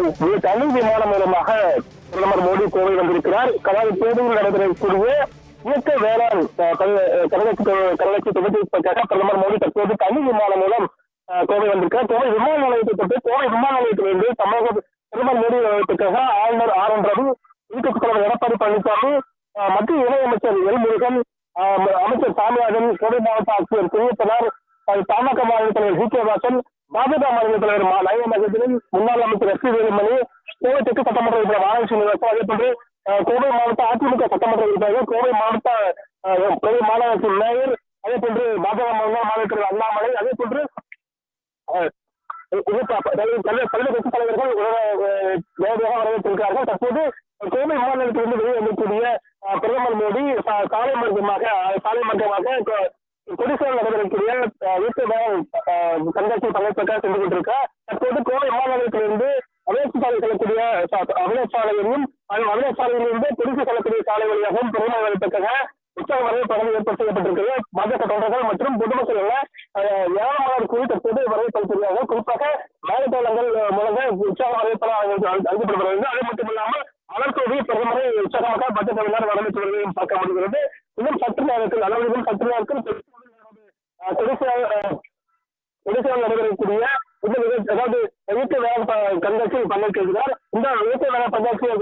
தமிழ் தனி விமானம் மூலமாக பிரதமர் மோடி கோவை வந்திருக்கிறார். அதாவது தேர்தலில் நடைபெறக்கூடிய இயற்கை வேளாண் கலைஞர் கல- தொகுதிக்காக பிரதமர் மோடி தற்போது தமிழ் விமானம் மூலம் கோவை வந்திருக்கிறார். கோவை விமான நிலையத்தை தொட்டு கோவை விமான நிலையத்திலிருந்து தமிழக பிரதமர் மோடி நிலையத்துக்காக ஆளுநர் ஆர் என் ரவி எதிர்க்கட்சித் தலைவர் எடப்பாடி பழனிசாமி மத்திய இணையமைச்சர் எல் முருகன் அமைச்சர் சாமிநாதன் கோவை மாவட்ட ஆட்சியர் குரியப்பனார் அஹ், பாமக மாநில தலைவர் ஜி கே வாசன் பாஜக மாநில தலைவர் மா- முன்னாள் அமைச்சர் எஸ் பி வேலுமணி கோவை தெற்கு சட்டமன்ற உறுப்பினர் வாரணாசி அதே போன்று கோவை மாவட்ட அதிமுக சட்டமன்ற உறுப்பினர் கோவை மாவட்ட கோவை மாநகராட்சி மேயர் அதே போன்று பாஜக முன்னாள் மாநில அண்ணாமலை அதே போன்று அஹ், பல்வேறு கட்சி தலைவர்கள் நேரடியாக வரவேற்றிருக்கிறார்கள். தற்போது கோவை மாநிலத்திலிருந்து வெளியே வந்திருக்கூடிய பிரதமர் மோடி சா- சாலை மார்க்கமாக சாலை மார்க்கமாக கொ- நடைபெறக்கூடிய கண்காட்சி பங்கேற்பதற்காக சென்று கொண்டிருக்கிறார் தற்போது கோவை மாநகரத்திலிருந்து நிலையத்திலிருந்து சாலை செல்லக்கூடிய சா- சாலையிலும் அது சாலையிலிருந்து கொடிசி செல்லக்கூடிய சாலை வழியாகவும் பெருமாள் நடைபெற்றாக உற்சாக வரவேற்பு ஏற்பாடு செய்யப்பட்டிருக்கிறது பாஜக தொண்டர்கள் மற்றும் பொதுமக்கள் என அஹ், ஏராளமானோர் குழு தற்போது வரவேற்பளித்திருக்கிறார்கள் குறிப்பாக மாநிலங்கள் மூலங்க உற்சாக வரவேற்பாளர் அளிக்கப்படுகிறது. அது மட்டும் இல்லாமல் அதற்கோடு பிரதமரை உற்சாகமாக பாஜகவினர் வரவேற்று வருவதையும் பார்க்க முடிகிறது. இன்னும் சற்று நேரத்தில் அதாவது சற்று நேரத்தில் ஒடிசாவில் நடைபெறக்கூடிய இந்த அதாவது இயற்கை வேளாண் கண்காட்சி கண்காட்சியில் பங்கேற்கிறார் இந்த இயற்கை வேளாண் கண்காட்சியை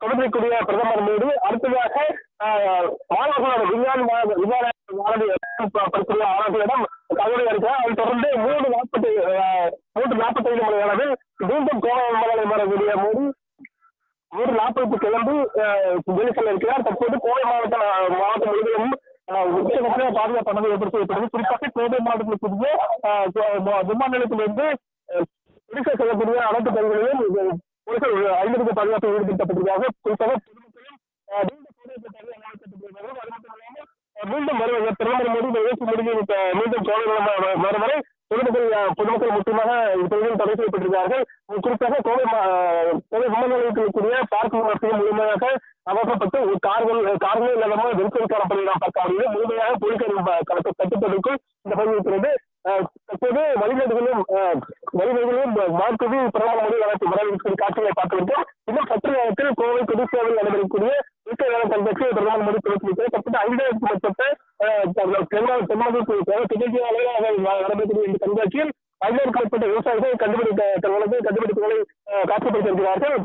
தொடர்புக்கூடிய பிரதமர் மோடி அடுத்ததாக மாணவர்களோட விஞ்ஞான விஞ்ஞான மாணவி ப- மாணவர்களிடம் தகவல் இருக்கிறார் அதை தொடர்ந்து மூன்று நாற்பத்தி மூன்று நாற்பத்தி ஐந்து மணி அளவில் மீண்டும் கோவை விமான வரக்கூடிய மோடி மூன்று நாற்பதுக்கு கிளம்பி டெல்லி செல்ல இருக்கிறார். தற்போது கோவை மாவட்ட மாவட்டம் முழுவதும் அஹ், பாதுகாப்பு பண்ணது ஏற்படுத்தி வைக்கிறது குறிப்பாக கோவை மாவட்டத்திற்குரிய அஹ், விமான நிலையத்திலிருந்து பிடிக்க செய்யக்கூடிய அனைத்து பகுதிகளிலும் போலீசார் ஐநூறுக்கு பாதுகாப்பு ஈடுபடுத்தப்பட்டிருக்காங்க குறிப்பாக மீண்டும் வருவது பிரதமர் மோடி இந்த நிகழ்ச்சி முடிஞ்சு மீண்டும் கோவை வரும் வரை பொதுமக்கள் பொதுமக்கள் முக்கியமாக இப்பொழுதும் தடை செய்யப்பட்டிருக்கிறார்கள். குறிப்பாக கோவை கோவை விமான நிலையத்தில் இருக்கக்கூடிய பார்க்கிங் வசதிகள் முழுமையாக அகற்றப்பட்டு ஒரு கார்கள் கார்களே இல்லாமல் வெறிச்சல் பணியிடம் பார்க்க முடியும் முழுமையாக போலீசார் கணக்கு கட்டுப்பாட்டுக்குள் இந்த பணி இருக்கிறது. தற்போது வழிநெடுகளும் வழிநெடுகளும் மாற்றுவி பிரதமர் மோடி வளர்ச்சி வரவேற்கும் காட்சிகளை பார்த்திருக்கோம் இன்னும் சற்று நேரத்தில் கோவை புதுச்சேரியில் நடைபெறக்கூடிய இயற்கை வேலை கண்காட்சியை பிரதமர் மோடி துவக்கியிருக்கிறார் தற்போது ஐந்தாயிரத்துக்கு மேற்பட்ட தென்மாநில தென்மாநில நடைபெறக்கூடிய இந்த கண்காட்சியில் பல்வேறு மேற்பட்ட விவசாயிகள் கண்டுபிடித்த தங்களது கண்டுபிடிப்புகளை அஹ், காட்சிப்படுத்தியிருக்கிறார்கள்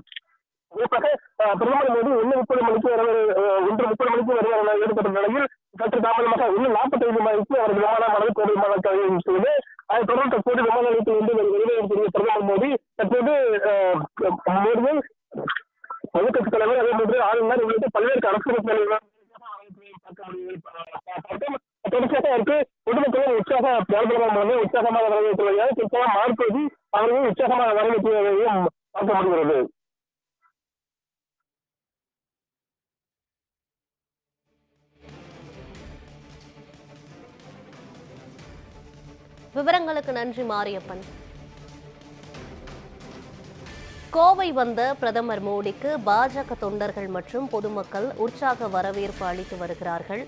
குறிப்பாக பிரதமர் மோடி ஒன்று முப்பது மணிக்கு வருவது ஒன்று முப்பது மணிக்கு வருவார் என ஈடுபட்ட நிலையில் சற்று தாமதமாக இன்னும் நாற்பத்தைந்து மணிக்கு அவர் விமானமானது கோவை விமானத்தை செய்து அதைத் தொடர்ந்து கோடி விமான நிலையத்தில் இருந்து பிரதமர் மோடி தற்போது அஹ், மோடியை எதிர்க்கட்சி தலைவர் அதே போன்று ஆளுநர் உள்ளிட்ட பல்வேறு அரசியல் தலைவர்கள் பார்க்க முடியும். பார்த்தோம். தொடர்ச்சியாக அவருக்கு பொதுமக்களும் உற்சாக பிரதமர் மோடி உற்சாகமாக வரவேற்றுள்ளதாக குறிப்பாக அவர்கள் உற்சாகமாக வரவேற்றுவதையும் பார்க்க முடிகிறது. விவரங்களுக்கு நன்றி மாரியப்பன். கோவை வந்த பிரதமர் மோடிக்கு பாஜக தொண்டர்கள் மற்றும் பொதுமக்கள் உற்சாக வரவேற்பு அளித்து வருகிறார்கள்.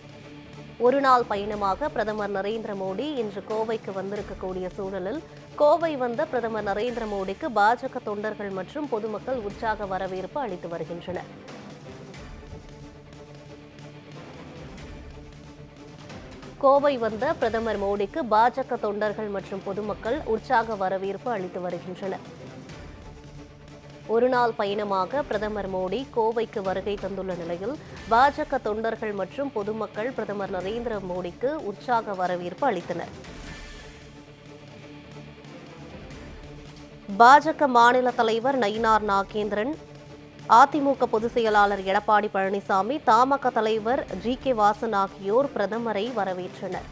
ஒரு நாள் பயணமாக பிரதமர் நரேந்திர மோடி இன்று கோவைக்கு வந்திருக்கக்கூடிய சூழலில் கோவை வந்த பிரதமர் நரேந்திர மோடிக்கு பாஜக தொண்டர்கள் மற்றும் பொதுமக்கள் உற்சாக வரவேற்பு அளித்து வருகின்றனர். கோவை வந்த பிரதமர் மோடிக்கு பாஜக தொண்டர்கள் மற்றும் பொதுமக்கள் உற்சாக வரவேற்பு அளித்து வருகின்றனர். ஒருநாள் பயணமாக பிரதமர் மோடி கோவைக்கு வருகை தந்துள்ள நிலையில் பாஜக தொண்டர்கள் மற்றும் பொதுமக்கள் பிரதமர் நரேந்திர மோடிக்கு உற்சாக வரவேற்பு அளித்தனர். பாஜக மாநில தலைவர் நயினார் நாகேந்திரன் அதிமுக பொதுச் செயலாளர் எடப்பாடி பழனிசாமி தமாக தலைவர் ஜி கே வாசன் ஆகியோர் பிரதமரை வரவேற்றனர்.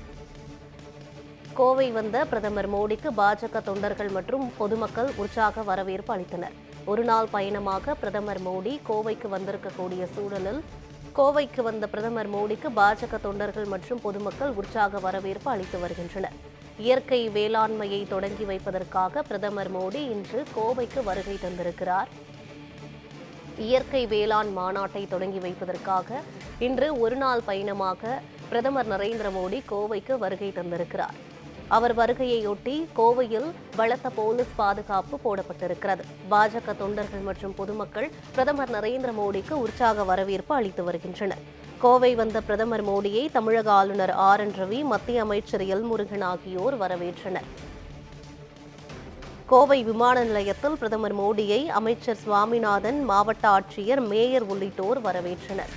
கோவை வந்த பிரதமர் மோடிக்கு பாஜக தொண்டர்கள் மற்றும் பொதுமக்கள் உற்சாக வரவேற்பு அளித்தனர். ஒருநாள் பயணமாக பிரதமர் மோடி கோவைக்கு வந்திருக்கக்கூடிய சூழலில் கோவைக்கு வந்த பிரதமர் மோடிக்கு பாஜக தொண்டர்கள் மற்றும் பொதுமக்கள் உற்சாக வரவேற்பு அளித்து வருகின்றனர். இயற்கை வேளாண்மையை தொடங்கி வைப்பதற்காக பிரதமர் மோடி இன்று கோவைக்கு வருகை தந்திருக்கிறார். இயற்கை வேளாண் மாநாட்டை தொடங்கி வைப்பதற்காக இன்று ஒருநாள் பயணமாக பிரதமர் நரேந்திர மோடி கோவைக்கு வருகை தந்திருக்கிறார். அவர் வருகையையொட்டி கோவையில் பலத்த போலீஸ் பாதுகாப்பு போடப்பட்டிருக்கிறது. பாஜக தொண்டர்கள் மற்றும் பொதுமக்கள் பிரதமர் நரேந்திர மோடிக்கு உற்சாக வரவேற்பு அளித்து வருகின்றனர். கோவை வந்த பிரதமர் மோடியை தமிழக ஆளுநர் ஆர் என் ரவி மத்திய அமைச்சர் எல் முருகன் ஆகியோர் வரவேற்றனர். கோவை விமான நிலையத்தில் பிரதமர் மோடியை அமைச்சர் சுவாமிநாதன் மாவட்ட ஆட்சியர் மேயர் உள்ளிட்டோர் வரவேற்றனர்.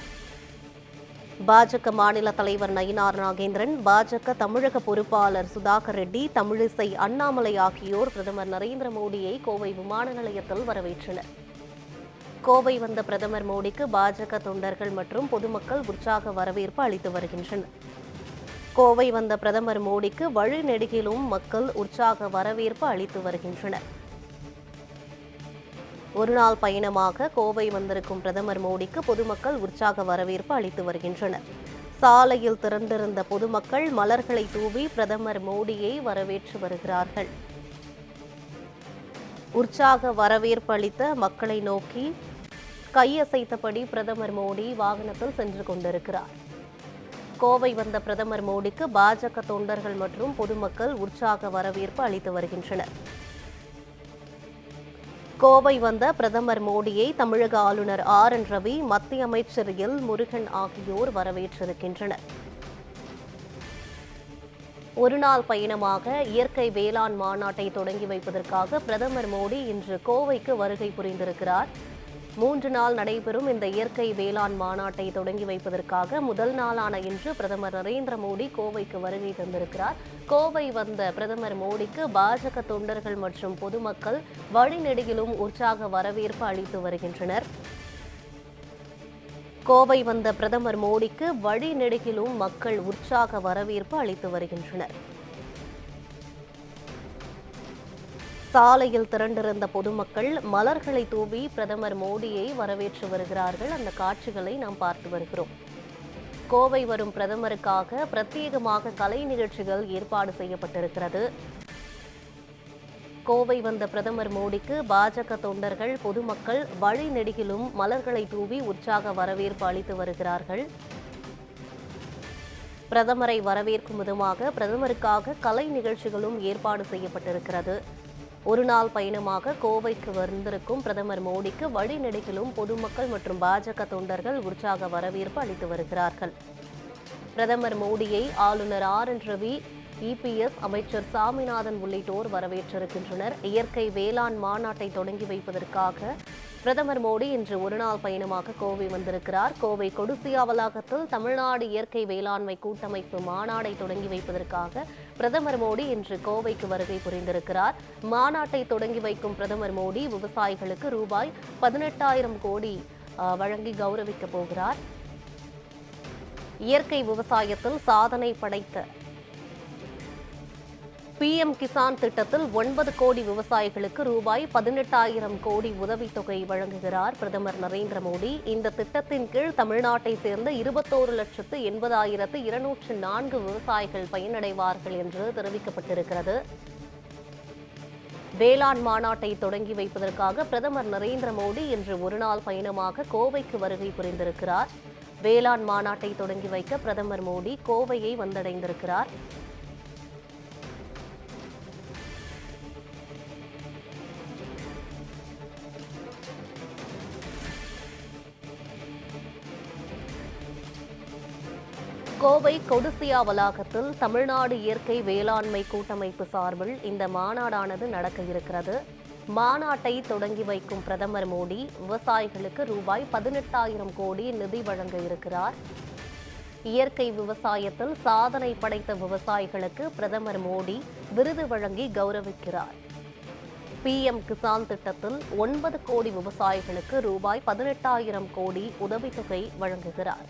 பாஜக மாநில தலைவர் நயினார் நாகேந்திரன் பாஜக தமிழக பொறுப்பாளர் சுதாகர் ரெட்டி தமிழிசை அண்ணாமலை ஆகியோர் பிரதமர் நரேந்திர மோடியை கோவை விமான நிலையத்தில் வரவேற்றனர். கோவை வந்த பிரதமர் மோடிக்கு பாஜக தொண்டர்கள் மற்றும் பொதுமக்கள் உற்சாக வரவேற்பு அளித்து வருகின்றனர். கோவை வந்த பிரதமர் மோடிக்கு வழிநெடுகிலும் மக்கள் உற்சாக வரவேற்பு அளித்து வருகின்றனர். ஒருநாள் பயணமாக கோவை வந்திருக்கும் பிரதமர் மோடிக்கு பொதுமக்கள் உற்சாக வரவேற்பு அளித்து வருகின்றனர். சாலையில் திறந்திருந்த பொதுமக்கள் மலர்களை தூவி பிரதமர் மோடியை வரவேற்று வருகிறார்கள். உற்சாக வரவேற்பு அளித்த மக்களை நோக்கி கையசைத்தபடி பிரதமர் மோடி வாகனத்தில் சென்று கொண்டிருக்கிறார். கோவை வந்த பிரதமர் மோடிக்கு பாஜக தொண்டர்கள் மற்றும் பொதுமக்கள் உற்சாக வரவேற்பு அளித்து வருகின்றனர். கோவை வந்த பிரதமர் மோடியை தமிழக ஆளுநர் ஆர் என் ரவி மத்திய அமைச்சர் எல் முருகன் ஆகியோர் வரவேற்றிருக்கின்றனர். ஒருநாள் பயணமாக இயற்கை வேளாண் மாநாட்டை தொடங்கி வைப்பதற்காக பிரதமர் மோடி இன்று கோவைக்கு வருகை புரிந்திருக்கிறார். மூன்று நாள் நடைபெறும் இந்த இயற்கை வேளாண் மாநாட்டை தொடங்கி வைப்பதற்காக முதல் நாளான இன்று பிரதமர் நரேந்திர மோடி கோவைக்கு வருகை தந்திருக்கிறார். கோவை வந்த பிரதமர் மோடிக்கு பாஜக தொண்டர்கள் மற்றும் பொதுமக்கள் வழிநெடுகிலும் உற்சாக வரவேற்பு அளித்து வருகின்றனர். கோவை வந்த பிரதமர் மோடிக்கு வழிநெடுகிலும் மக்கள் உற்சாக வரவேற்பு அளித்து வருகின்றனர். சாலையில் திரண்டிருந்த பொதுமக்கள் மலர்களை தூவி பிரதமர் மோடியை வரவேற்று வருகிறார்கள். அந்த காட்சிகளை நாம் பார்த்து வருகிறோம். கோவை வரும் பிரதமருக்காக பிரத்யேகமாக கலை நிகழ்ச்சிகள் ஏற்பாடு செய்யப்பட்டிருக்கிறது. கோவை வந்த பிரதமர் மோடிக்கு பாஜக தொண்டர்கள் பொதுமக்கள் வழிநெடுகிலும் மலர்களை தூவி உற்சாக வரவேற்பு அளித்து வருகிறார்கள். பிரதமரை வரவேற்கும் விதமாக பிரதமருக்காக கலை நிகழ்ச்சிகளும் ஏற்பாடு செய்யப்பட்டிருக்கிறது. ஒரு நாள் பயணமாக கோவைக்கு வந்திருக்கும் பிரதமர் மோடிக்கு வழிநெடுகிலும் பொதுமக்கள் மற்றும் பாஜக தொண்டர்கள் உற்சாக வரவேற்பு அளித்து வருகிறார்கள். பிரதமர் மோடியை ஆளுநர் ஆர் என் ரவி இபிஎஸ் அமைச்சர் சாமிநாதன் உள்ளிட்டோர் வரவேற்றிருக்கின்றனர். இயற்கை வேளாண் மாநாட்டை தொடங்கி வைப்பதற்காக பிரதமர் மோடி இன்று ஒருநாள் பயணமாக கோவை வந்திருக்கிறார். கோவை கொடிசியா வளாகத்தில் தமிழ்நாடு இயற்கை வேளாண்மை கூட்டமைப்பு மாநாடை தொடங்கி வைப்பதற்காக பிரதமர் மோடி இன்று கோவைக்கு வருகை புரிந்திருக்கிறார். மாநாட்டை தொடங்கி வைக்கும் பிரதமர் மோடி விவசாயிகளுக்கு ரூபாய் பதினெட்டாயிரம் கோடி வழங்கி கௌரவிக்கப் போகிறார். இயற்கை விவசாயத்தில் சாதனை படைத்த பிஎம் கிசான் திட்டத்தில் ஒன்பது கோடி விவசாயிகளுக்கு ரூபாய் பதினெட்டாயிரம் கோடி உதவித்தொகை வழங்குகிறார் பிரதமர் நரேந்திர மோடி. இந்த திட்டத்தின் கீழ் தமிழ்நாட்டை சேர்ந்த இருபத்தோரு லட்சத்து எண்பதாயிரத்து இருநூற்று நான்கு விவசாயிகள் பயனடைவார்கள் என்று தெரிவிக்கப்பட்டிருக்கிறது. வேளாண் மாநாட்டை தொடங்கி வைப்பதற்காக பிரதமர் நரேந்திர மோடி இன்று ஒருநாள் பயணமாக கோவைக்கு வருகை புரிந்திருக்கிறார். வேளாண் மாநாட்டை தொடங்கி வைக்க பிரதமர் மோடி கோவையை வந்தடைந்திருக்கிறார். கோவை கொடிசியா வளாகத்தில் தமிழ்நாடு இயற்கை வேளாண்மை கூட்டமைப்பு சார்பில் இந்த மாநாடானது நடக்க இருக்கிறது. மாநாட்டை தொடங்கி வைக்கும் பிரதமர் மோடி விவசாயிகளுக்கு ரூபாய் பதினெட்டாயிரம் கோடி நிதி வழங்க இருக்கிறார். இயற்கை விவசாயத்தில் சாதனை படைத்த விவசாயிகளுக்கு பிரதமர் மோடி விருது வழங்கி கௌரவிக்கிறார். பிஎம் கிசான் திட்டத்தில் ஒன்பது கோடி விவசாயிகளுக்கு ரூபாய் பதினெட்டாயிரம் கோடி உதவித்தொகை வழங்குகிறார்.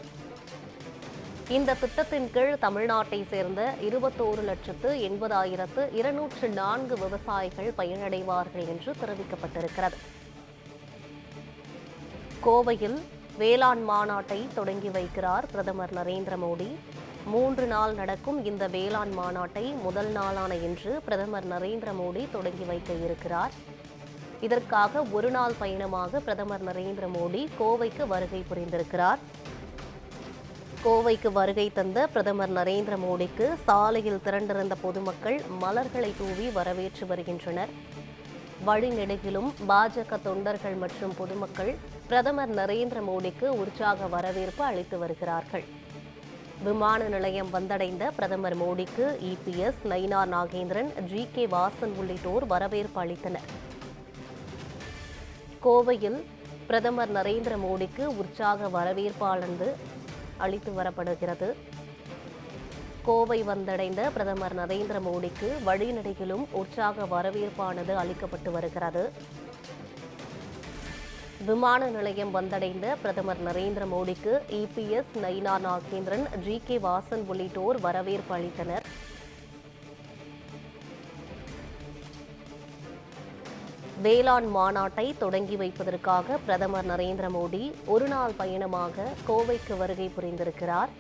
இந்த திட்டத்தின் கீழ் தமிழ்நாட்டை சேர்ந்த இருபத்தோரு லட்சத்து எண்பதாயிரத்து இருநூற்று நான்கு விவசாயிகள் பயனடைவார்கள் என்று தெரிவிக்கப்பட்டிருக்கிறது. கோவையில் வேளாண் மாநாட்டை தொடங்கி வைக்கிறார் பிரதமர் நரேந்திர மோடி. மூன்று நாள் நடக்கும் இந்த வேளாண் மாநாட்டை முதல் நாளான இன்று பிரதமர் நரேந்திர மோடி தொடங்கி வைக்க இருக்கிறார். இதற்காக ஒரு நாள் பயணமாக பிரதமர் நரேந்திர மோடி கோவைக்கு வருகை புரிந்திருக்கிறார். கோவைக்கு வருகை தந்த பிரதமர் நரேந்திர மோடிக்கு சாலையில் திரண்டிருந்த பொதுமக்கள் மலர்களை தூவி வரவேற்று வருகின்றனர். வழிநெடுகிலும் பாஜக தொண்டர்கள் மற்றும் பொதுமக்கள் பிரதமர் நரேந்திர மோடிக்கு உற்சாக வரவேற்பு அளித்து வருகிறார்கள். விமான நிலையம் வந்தடைந்த பிரதமர் மோடிக்கு EPS Nainar Nagendran G K Vasan உள்ளிட்டோர் வரவேற்பு அளித்தனர். கோவையில் பிரதமர் நரேந்திர மோடிக்கு உற்சாக வரவேற்பாளந்து அளித்து வரப்படுகிறது. கோவை வந்தடைந்த பிரதமர் நரேந்திர மோடிக்கு வழிநடையிலும் உற்சாக வரவேற்பானது அளிக்கப்பட்டு வருகிறது. விமான நிலையம் வந்தடைந்த பிரதமர் நரேந்திர மோடிக்கு EPS Nainar Nagendran G K Vasan உள்ளிட்டோர் வரவேற்பு அளித்தனர். வேளாண் மாநாட்டை தொடங்கி வைப்பதற்காக பிரதமர் நரேந்திர மோடி ஒரு நாள் பயணமாக கோவைக்கு வருகை புரிந்திருக்கிறார்.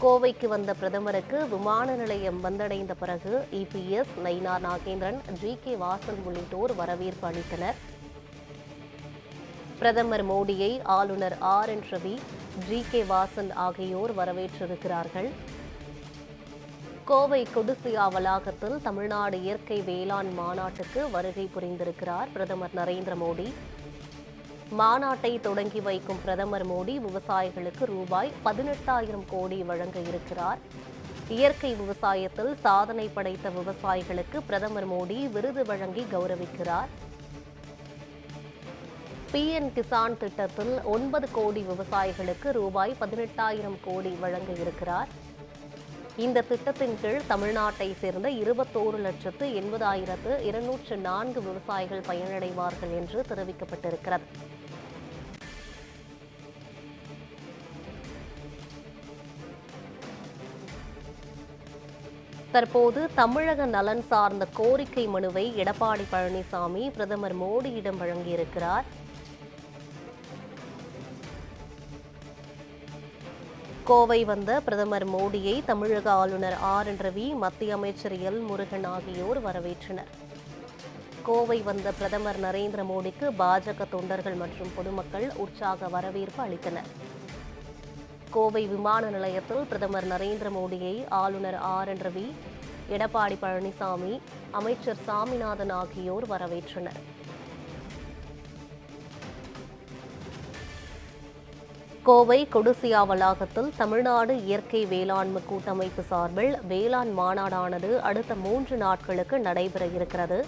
கோவைக்கு வந்த பிரதமருக்கு விமான நிலையம் வந்தடைந்த பிறகு EPS Naina Nagendran G K Vasan உள்ளிட்டோர் வரவேற்பு அளித்தனர். பிரதமர் மோடியை ஆளுநர் R N Ravi G K Vasan ஆகியோர் வரவேற்றிருக்கிறார்கள். கோவை கொடிசியா வளாகத்தில் தமிழ்நாடு இயற்கை வேளாண் மாநாட்டுக்கு வருகை புரிந்திருக்கிறார் பிரதமர் நரேந்திர மோடி. மாநாட்டை தொடங்கி வைக்கும் பிரதமர் மோடி விவசாயிகளுக்கு ரூபாய் பதினெட்டாயிரம் கோடி வழங்க இருக்கிறார். இயற்கை விவசாயத்தில் சாதனை படைத்த விவசாயிகளுக்கு பிரதமர் மோடி விருது வழங்கி கௌரவிக்கிறார். பிஎன் கிசான் திட்டத்தில் ஒன்பது கோடி விவசாயிகளுக்கு ரூபாய் பதினெட்டாயிரம் கோடி வழங்க இருக்கிறார். இந்த திட்டத்தின் கீழ் தமிழ்நாட்டை சேர்ந்த இருபத்தோரு லட்சத்து எண்பதாயிரத்து இருநூற்று நான்கு விவசாயிகள் பயனடைவார்கள் என்று தெரிவிக்கப்பட்டிருக்கிறது. தற்போது தமிழக நலன் சார்ந்த கோரிக்கை மனுவை எடப்பாடி பழனிசாமி பிரதமர் மோடியிடம் வழங்கியிருக்கிறார். கோவை வந்த பிரதமர் மோடியை தமிழக ஆளுநர் ஆர் என் ரவி மத்திய அமைச்சர் எல் முருகன் ஆகியோர் வரவேற்றனர். கோவை வந்த பிரதமர் நரேந்திர மோடிக்கு பாஜக தொண்டர்கள் மற்றும் பொதுமக்கள் உற்சாக வரவேற்பு அளித்தனர். கோவை விமான நிலையத்தில் பிரதமர் நரேந்திர மோடியை ஆளுநர் ஆர் என் ரவி எடப்பாடி பழனிசாமி அமைச்சர் சாமிநாதன் ஆகியோர் வரவேற்றனர். கோவை கொடிசியா வளாகத்தில் தமிழ்நாடு இயற்கை வேளாண்மை கூட்டமைப்பு சார்பில் வேளாண் மாநாடானது அடுத்த மூன்று நாட்களுக்கு நடைபெற இருக்கிறது.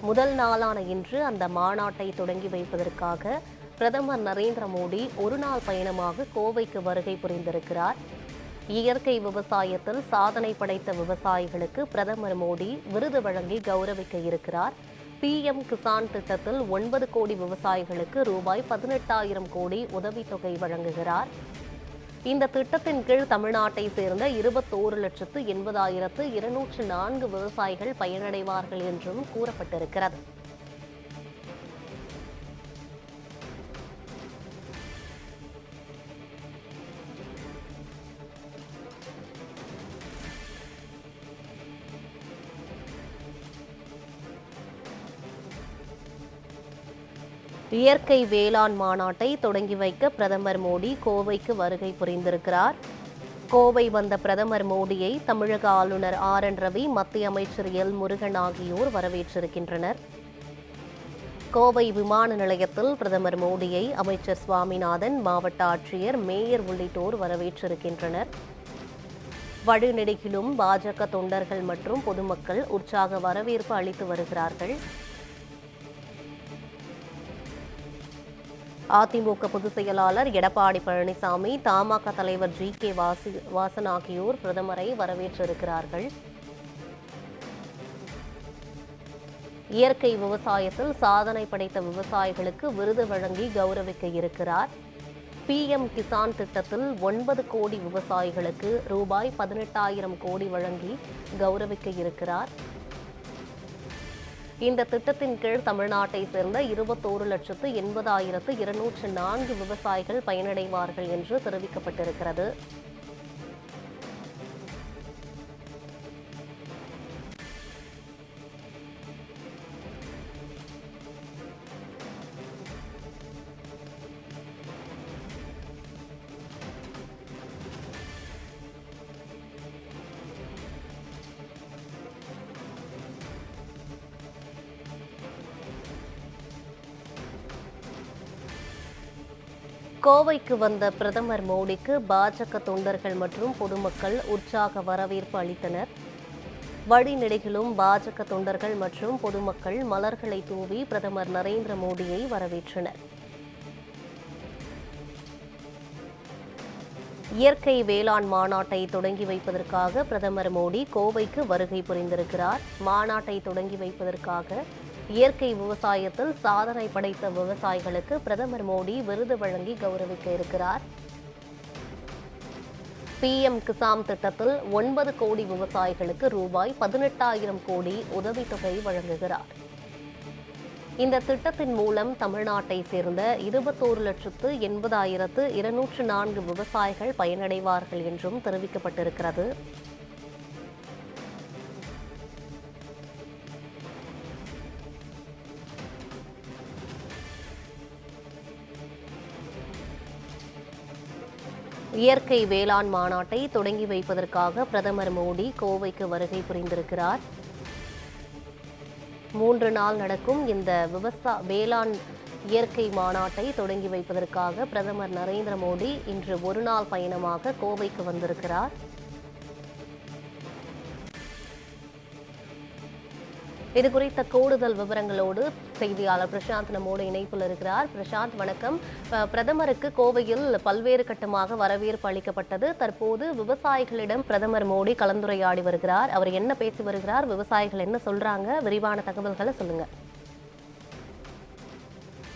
முதல் நாளான இன்று அந்த மாநாட்டை தொடங்கி வைப்பதற்காக பிரதமர் நரேந்திர மோடி ஒரு நாள் பயணமாக கோவைக்கு வருகை புரிந்திருக்கிறார். இயற்கை விவசாயத்தில் சாதனை படைத்த விவசாயிகளுக்கு பிரதமர் மோடி விருது வழங்கி கௌரவிக்க இருக்கிறார். பிஎம் கிசான் திட்டத்தில் ஒன்பது கோடி விவசாயிகளுக்கு ரூபாய் பதினெட்டாயிரம் கோடி உதவித்தொகை வழங்குகிறார். இந்த திட்டத்தின் கீழ் தமிழ்நாட்டை சேர்ந்த இருபத்தோரு லட்சத்து எண்பதாயிரத்து இருநூற்று நான்கு விவசாயிகள் பயனடைவார்கள் என்றும் கூறப்பட்டிருக்கிறது. இயற்கை வேளாண் மாநாட்டை தொடங்கி வைக்க பிரதமர் மோடி கோவைக்கு வருகை புரிந்திருக்கிறார். கோவை வந்த பிரதமர் மோடியை தமிழக ஆளுநர் ஆர் என் ரவி மத்திய அமைச்சர் எல் முருகன் ஆகியோர் வரவேற்றிருக்கின்றனர். கோவை விமான நிலையத்தில் பிரதமர் மோடியை அமைச்சர் சுவாமிநாதன் மாவட்ட ஆட்சியர் மேயர் உள்ளிட்டோர் வரவேற்றிருக்கின்றனர். வழிநெடுகிலும் பாஜக தொண்டர்கள் மற்றும் பொதுமக்கள் உற்சாக வரவேற்பு அளித்து வருகிறார்கள். அதிமுக பொதுச் செயலாளர் எடப்பாடி பழனிசாமி தமாக தலைவர் ஜி கே வாசி வாசன் ஆகியோர் பிரதமரை வரவேற்றிருக்கிறார்கள். இயற்கை விவசாயத்தில் சாதனை படைத்த விவசாயிகளுக்கு விருது வழங்கி கௌரவிக்க இருக்கிறார். பிஎம் கிசான் திட்டத்தில் ஒன்பது கோடி விவசாயிகளுக்கு ரூபாய் பதினெட்டாயிரம் கோடி வழங்கி கௌரவிக்க இருக்கிறார். இந்த திட்டத்தின் கீழ் தமிழ்நாட்டை சேர்ந்த இருபத்தோரு லட்சத்து எண்பதாயிரத்து இருநூற்று நான்கு விவசாயிகள் பயனடைவார்கள் என்று தெரிவிக்கப்பட்டிருக்கிறது. கோவைக்கு வந்த பிரதமர் மோடிக்கு பாஜக தொண்டர்கள் மற்றும் பொதுமக்கள் உற்சாக வரவேற்பு அளித்தனர். வழிநெடுகிலும் பாஜக தொண்டர்கள் மற்றும் பொதுமக்கள் மலர்களை தூவி பிரதமர் நரேந்திர மோடியை வரவேற்றனர். இயற்கை வேளாண் மாநாட்டை தொடங்கி வைப்பதற்காக பிரதமர் மோடி கோவைக்கு வருகை புரிந்திருக்கிறார். மாநாட்டை தொடங்கி வைப்பதற்காக இயற்கை விவசாயத்தில் சாதனை படைத்த விவசாயிகளுக்கு பிரதமர் மோடி விருது வழங்கி கௌரவிக்க இருக்கிறார். பிஎம் கிசான் திட்டத்தில் ஒன்பது கோடி விவசாயிகளுக்கு ரூபாய் பதினெட்டாயிரம் கோடி உதவித்தொகை வழங்குகிறார். இந்த திட்டத்தின் மூலம் தமிழ்நாட்டை சேர்ந்த இருபத்தோரு லட்சத்து எண்பதாயிரத்து இருநூற்று நான்கு விவசாயிகள் பயனடைவார்கள் என்றும் தெரிவிக்கப்பட்டிருக்கிறது. இயற்கை வேளாண் மாநாட்டை தொடங்கி வைப்பதற்காக பிரதமர் மோடி கோவைக்கு வருகை புரிந்திருக்கிறார். மூன்று நாள் நடக்கும் இந்த விவசா வேளாண் இயற்கை மாநாட்டை தொடங்கி வைப்பதற்காக பிரதமர் நரேந்திர மோடி இன்று ஒரு நாள் பயணமாக கோவைக்கு வந்திருக்கிறார். இது குறித்த கூடுதல் விவரங்களோடு செய்தியாளர் பிரசாந்த் நம்மோடு இணைப்பில் இருக்கிறார். பிரசாந்த் வணக்கம். பிரதமருக்கு கோவையில் பல்வேறு கட்டமாக வரவேற்பு அளிக்கப்பட்டது. தற்போது விவசாயிகளிடம் பிரதமர் மோடி கலந்துரையாடி வருகிறார். அவர் என்ன பேசி வருகிறார்? விவசாயிகள் என்ன சொல்றாங்க? விரிவான தகவல்களை சொல்லுங்க.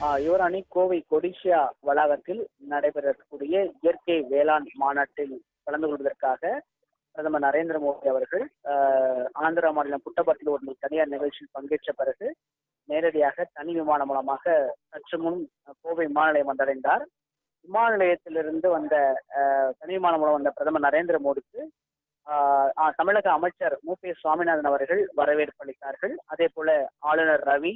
ஆஹ் யுவராணி கோவை கொடிஷியா வளாகத்தில் நடைபெறக்கூடிய இயற்கை வேளாண் மாநாட்டில் கலந்து கொள்வதற்காக பிரதமர் நரேந்திர மோடி அவர்கள் ஆஹ் ஆந்திரா மாநிலம் புட்டபர்த்தியில் ஒரு தனியார் நிகழ்ச்சியில் பங்கேற்ற பிறகு நேரடியாக தனி விமானம் மூலமாக சற்று முன் கோவை விமான நிலையம் வந்தடைந்தார். விமான நிலையத்திலிருந்து வந்த ஆஹ் தனி விமானம் மூலம் வந்த பிரதமர் நரேந்திர மோடிக்கு ஆஹ் தமிழக அமைச்சர் மு. பி சுவாமிநாதன் அவர்கள் வரவேற்பு அளித்தார்கள். அதே போல ஆளுநர் ரவி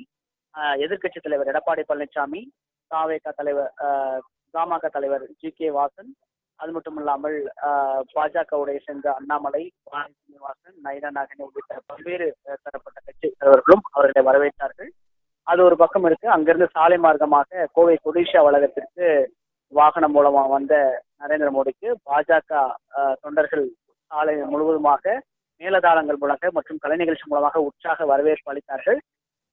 எதிர்க்கட்சி தலைவர் எடப்பாடி பழனிசாமி தாவேக தலைவர் ஆஹ் பாமக தலைவர் ஜி. கே. வாசன் அது மட்டும் இல்லாமல் ஆஹ் பாஜகவுடைய சேர்ந்த அண்ணாமலை வானதி சீனிவாசன் நயனா நாகனி உள்ளிட்ட பல்வேறு தரப்பட்ட கட்சி தலைவர்களும் அவர்களை வரவேற்றார்கள். அது ஒரு பக்கம் இருக்கு. அங்கிருந்து சாலை மார்க்கமாக கோவை கொடிஷா வளாகத்திற்கு வாகனம் மூலமா வந்த நரேந்திர மோடிக்கு பாஜக ஆஹ், தொண்டர்கள் சாலை முழுவதுமாக மேலதாளங்கள் மூலமாக மற்றும் கலை நிகழ்ச்சி மூலமாக உற்சாக வரவேற்பு அளித்தார்கள்.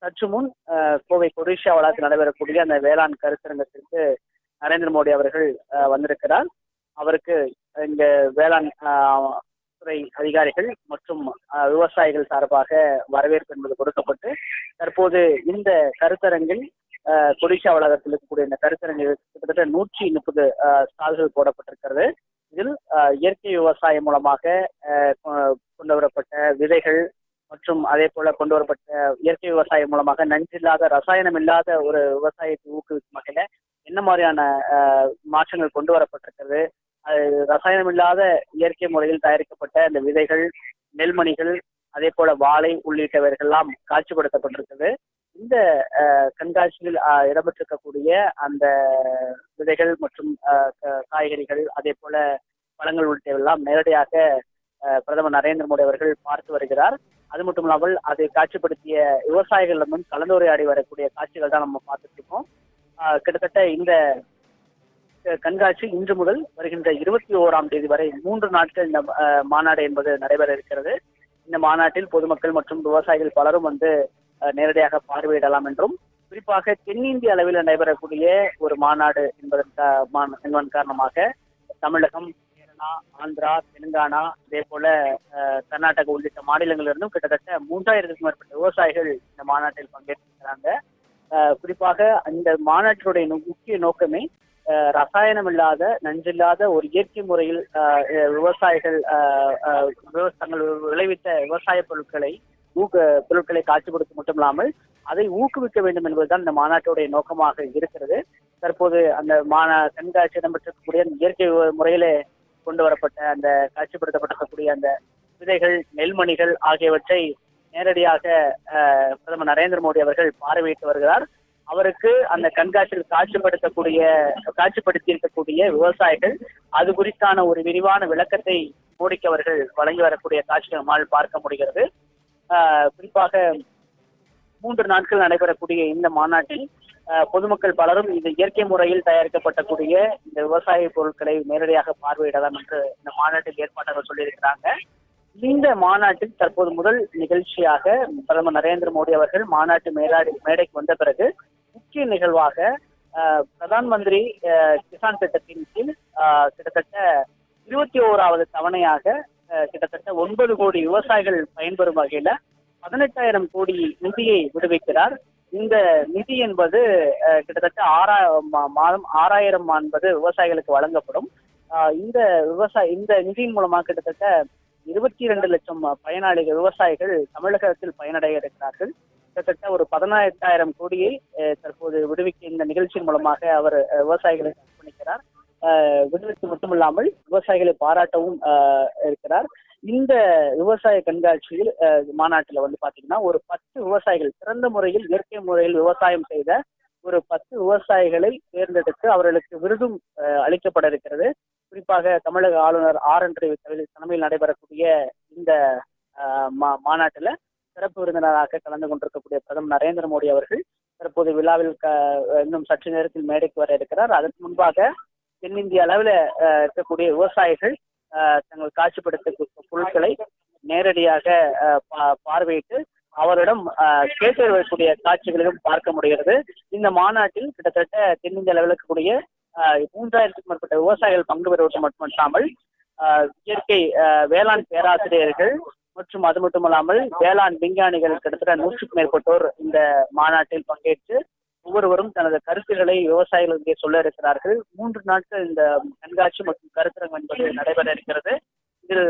சற்று முன் கோவை கொடிஷா வளாகத்தில் நடைபெறக்கூடிய அந்த வேளாண் கருத்தரங்கத்திற்கு நரேந்திர மோடி அவர்கள் அஹ், வந்திருக்கிறார். அவருக்கு இங்க வேளாண் துறை அதிகாரிகள் மற்றும் விவசாயிகள் சார்பாக வரவேற்பு என்பது கொடுக்கப்பட்டு தற்போது இந்த கருத்தரங்கில் கொடிசா கொடிஷா வளாகத்தில் இருக்கக்கூடிய இந்த கருத்தரங்கில் கிட்டத்தட்ட நூற்றி முப்பது ஸ்டால்கள் போடப்பட்டிருக்கிறது. இதில் இயற்கை விவசாயம் மூலமாக கொண்டு வரப்பட்ட விதைகள் மற்றும் அதே போல கொண்டு வரப்பட்ட இயற்கை விவசாயம் மூலமாக நஞ்சில்லாத ரசாயனம் இல்லாத ஒரு விவசாயத்தை ஊக்குவிக்கும் வகையில என்ன மாதிரியான மாற்றங்கள் கொண்டு வரப்பட்டிருக்கிறது ரசாயனம் இல்லாத இயற்கை முறையில் தயாரிக்கப்பட்ட இந்த விதைகள் நெல்மணிகள் அதே போல வாழை உள்ளிட்டவர்கள்லாம் காட்சிப்படுத்தப்பட்டிருக்குது. இந்த கண்காட்சியில் இடம்பெற்றிருக்கக்கூடிய அந்த விதைகள் மற்றும் க- காய்கறிகள் அதே போல பழங்கள் உள்ளிட்டவெல்லாம் நேரடியாக பிரதமர் நரேந்திர மோடி அவர்கள் பார்த்து வருகிறார். அது மட்டும் இல்லாமல் அதை காட்சிப்படுத்திய விவசாயிகளிடமும் கலந்துரையாடி வரக்கூடிய காட்சிகள் தான் நம்ம பார்த்துட்டு இருக்கோம். கிட்டத்தட்ட இந்த கண்காட்சி இன்று முதல் வருகின்ற இருபத்தி ஓராம் தேதி வரை மூன்று நாட்கள் இந்த மாநாடு என்பது நடைபெற இருக்கிறது. இந்த மாநாட்டில் பொதுமக்கள் மற்றும் விவசாயிகள் பலரும் வந்து நேரடியாக பார்வையிடலாம் என்றும் குறிப்பாக தென்னிந்திய அளவில் நடைபெறக்கூடிய ஒரு மாநாடு என்பதன் என்பதன் காரணமாக தமிழகம் கேரளா ஆந்திரா தெலுங்கானா அதே போல அஹ், கர்நாடகா உள்ளிட்ட மாநிலங்களிலிருந்தும் கிட்டத்தட்ட மூன்றாயிரத்துக்கும் மேற்பட்ட விவசாயிகள் இந்த மாநாட்டில் பங்கேற்றிருக்கிறாங்க. குறிப்பாக அந்த மாநாட்டினுடைய முக்கிய நோக்கமே ரசாயனம் இல்லாத நஞ்சில்லாத ஒரு இயற்கை முறையில் விவசாயிகள் தங்கள் விளைவித்த விவசாய பொருட்களை ஊக்க பொருட்களை காட்சிப்படுத்த மட்டும் இல்லாமல் அதை ஊக்குவிக்க வேண்டும் என்பதுதான் இந்த மாநாட்டுடைய நோக்கமாக இருக்கிறது. தற்போது அந்த மாநா கண்காட்சி இடம்பெற்றிருக்கக்கூடிய அந்த இயற்கை முறையில கொண்டு வரப்பட்ட அந்த காட்சிப்படுத்தப்பட்டிருக்கக்கூடிய அந்த விதைகள் நெல்மணிகள் ஆகியவற்றை நேரடியாக பிரதமர் நரேந்திர மோடி அவர்கள் பார்வையிட்டு வருகிறார். அவருக்கு அந்த கண்காட்சியில் காட்சிப்படுத்தக்கூடிய காட்சிப்படுத்தி இருக்கக்கூடிய விவசாயிகள் அது குறித்தான ஒரு விரிவான விளக்கத்தை மோடிக்கு அவர்கள் வழங்கி வரக்கூடிய காட்சி நம்மால் பார்க்க முடிகிறது. ஆஹ் குறிப்பாக மூன்று நாட்கள் நடைபெறக்கூடிய இந்த மாநாட்டில் ஆஹ் பொதுமக்கள் பலரும் இந்த இயற்கை முறையில் தயாரிக்கப்பட்டக்கூடிய இந்த விவசாய பொருட்களை நேரடியாக பார்வையிடலாம் என்று இந்த மாநாட்டில் ஏற்பாட்டாளர்கள் சொல்லியிருக்கிறாங்க. இந்த மாநாட்டில் தற்போது முதல் நிகழ்ச்சியாக பிரதமர் நரேந்திர மோடி அவர்கள் மாநாட்டு மேலாடி மேடைக்கு வந்த பிறகு முக்கிய நிகழ்வாக பிரதான் மந்திரி கிசான் திட்டத்தின் கீழ் கிட்டத்தட்ட இருபத்தி ஓராவது தவணையாக கிட்டத்தட்ட ஒன்பது கோடி விவசாயிகள் பயன்பெறும் வகையில பதினெட்டாயிரம் கோடி நிதியை விடுவிக்கிறார். இந்த நிதி என்பது கிட்டத்தட்ட ஆறாயிரம் மாதம் ஆறாயிரம் என்பது விவசாயிகளுக்கு வழங்கப்படும். ஆஹ், இந்த விவசாய இந்த நிதியின் மூலமாக கிட்டத்தட்ட இருபத்தி இரண்டு லட்சம் பயனாளிகள் விவசாயிகள் தமிழகத்தில் பயனடைய இருக்கிறார்கள் கிட்டத்தட்ட ஒரு பதினாயிரத்தாயிரம் கோடியை தற்போது விடுவிக்க இந்த நிகழ்ச்சியின் மூலமாக அவர் அஹ், விவசாயிகளுக்கு அர்ப்பணிக்கிறார். அஹ், விடுவித்து மட்டுமில்லாமல் விவசாயிகளை பாராட்டவும் இருக்கிறார். இந்த விவசாய கண்காட்சியில் மாநாட்டில் மாநாட்டுல வந்து பாத்தீங்கன்னா ஒரு பத்து விவசாயிகள் சிறந்த முறையில் இயற்கை முறையில் விவசாயம் செய்த ஒரு பத்து விவசாயிகளை தேர்ந்தெடுத்து அவர்களுக்கு விருதும் அஹ், அளிக்கப்பட இருக்கிறது. குறிப்பாக தமிழக ஆளுநர் ஆர் என் ரவி தலைமையில் நடைபெறக்கூடிய இந்த மாநாட்டில் மா- சிறப்பு விருந்தினராக கலந்து கொண்டிருக்கக்கூடிய பிரதமர் நரேந்திர மோடி அவர்கள் தற்போது விழாவில் க- இன்னும் சற்று நேரத்தில் மேடைக்கு வர இருக்கிறார். அதற்கு முன்பாக தென்னிந்திய அளவில் இருக்கக்கூடிய விவசாயிகள் தங்கள் காட்சிப்படுத்த பொருட்களை நேரடியாக பா- பார்வையிட்டு அவரிடம் கேட்டு வரக்கூடிய காட்சிகளையும் பார்க்க முடிகிறது. இந்த மாநாட்டில் கிட்டத்தட்ட தென்னிந்திய அளவில் இருக்கக்கூடிய மூன்றாயிரத்துக்கும் மேற்பட்ட விவசாயிகள் பங்கு பெறுவது மட்டுமல்லாமல் இயற்கை வேளாண் பேராசிரியர்கள் மற்றும் அது மட்டுமல்லாமல் வேளாண் விஞ்ஞானிகள் கிட்டத்தட்ட நூற்றுக்கும் மேற்பட்டோர் இந்த மாநாட்டில் பங்கேற்று ஒவ்வொருவரும் தனது கருத்துக்களை விவசாயிகளுக்கு சொல்ல இருக்கிறார்கள். மூன்று நாட்கள் இந்த கண்காட்சி மற்றும் கருத்தரங்கம் என்பது நடைபெற இருக்கிறது. இதில்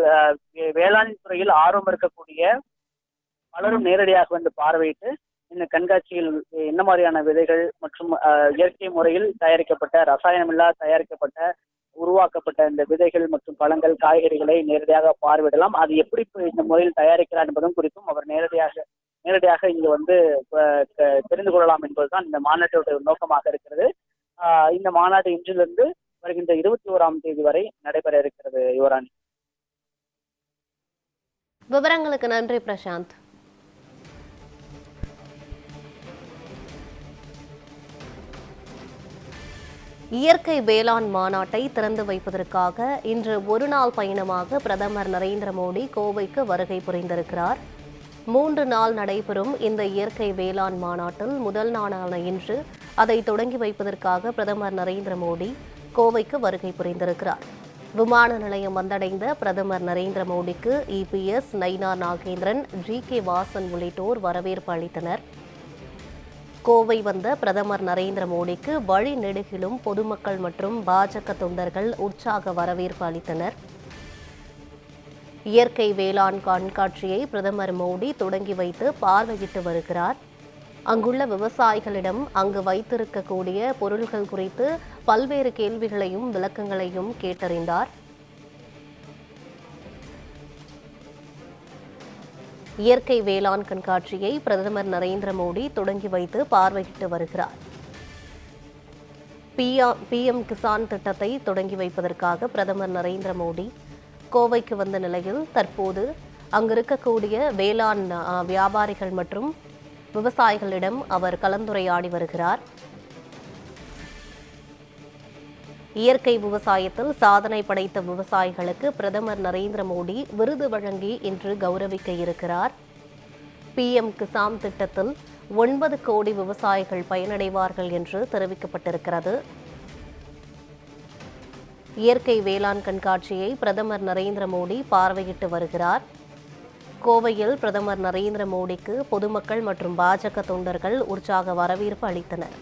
வேளாண் துறையில் ஆர்வம் இருக்கக்கூடிய பலரும் நேரடியாக வந்து பார்வையிட்டு இந்த கண்காட்சியில் என்ன மாதிரியான விதைகள் மற்றும் அஹ், இயற்கை முறையில் தயாரிக்கப்பட்ட ரசாயனமில்லா தயாரிக்கப்பட்ட உருவாக்கப்பட்ட இந்த விதைகள் மற்றும் பழங்கள் காய்கறிகளை நேரடியாக பார்வையிடலாம். அது எப்படி இந்த முறையில் தயாரிக்கிறார் என்பதும் குறித்தும் அவர் நேரடியாக நேரடியாக இங்கு வந்து தெரிந்து கொள்ளலாம் என்பதுதான் இந்த மாநாட்டோட நோக்கமாக இருக்கிறது. ஆஹ், இந்த மாநாடு இன்றிலிருந்து வருகின்ற இருபத்தி ஓராம் தேதி வரை நடைபெற இருக்கிறது யுவராணி. விவரங்களுக்கு நன்றி பிரசாந்த். இயற்கை வேளாண் மாநாட்டை திறந்து வைப்பதற்காக இன்று ஒரு நாள் பயணமாக பிரதமர் நரேந்திர மோடி கோவைக்கு வருகை புரிந்திருக்கிறார். மூன்று நாள் நடைபெறும் இந்த இயற்கை வேளாண் மாநாட்டில் முதல் நாளான இன்று அதை தொடங்கி வைப்பதற்காக பிரதமர் நரேந்திர மோடி கோவைக்கு வருகை புரிந்திருக்கிறார். விமான நிலையம் வந்தடைந்த பிரதமர் நரேந்திர மோடிக்கு EPS Naina Nagendran G K Vasan உள்ளிட்டோர் வரவேற்பு அளித்தனர். கோவை வந்த பிரதமர் நரேந்திர மோடிக்கு வழி நெடுகிலும் பொதுமக்கள் மற்றும் பாஜக தொண்டர்கள் உற்சாக வரவேற்பு அளித்தனர். இயற்கை வேளாண் கண்காட்சியை பிரதமர் மோடி தொடங்கி வைத்து பார்வையிட்டு வருகிறார். அங்குள்ள விவசாயிகளிடம் அங்கு வைத்திருக்கக்கூடிய பொருள்கள் குறித்து பல்வேறு கேள்விகளையும் விளக்கங்களையும் கேட்டறிந்தார். இயற்கை வேளாண் கண்காட்சியை பிரதமர் நரேந்திர மோடி தொடங்கி வைத்து பார்வையிட்டு வருகிறார். பிஎம் கிசான் திட்டத்தை தொடங்கி வைப்பதற்காக பிரதமர் நரேந்திர மோடி கோவைக்கு வந்த நிலையில் தற்போது அங்கிருக்கக்கூடிய வேளாண் வியாபாரிகள் மற்றும் விவசாயிகளிடம் அவர் கலந்துரையாடி வருகிறார். இயற்கை விவசாயத்தில் சாதனை படைத்த விவசாயிகளுக்கு பிரதமர் நரேந்திர மோடி விருது வழங்கி இன்று கௌரவிக்க இருக்கிறார். பிஎம் கிசாம் திட்டத்தில் ஒன்பது கோடி விவசாயிகள் பயனடைவார்கள் என்று தெரிவிக்கப்பட்டிருக்கிறது. இயற்கை வேளாண் கண்காட்சியை பிரதமர் நரேந்திர மோடி பார்வையிட்டு வருகிறார். கோவையில் பிரதமர் நரேந்திர மோடிக்கு பொதுமக்கள் மற்றும் பாஜக தொண்டர்கள் உற்சாக வரவேற்பு அளித்தனர்.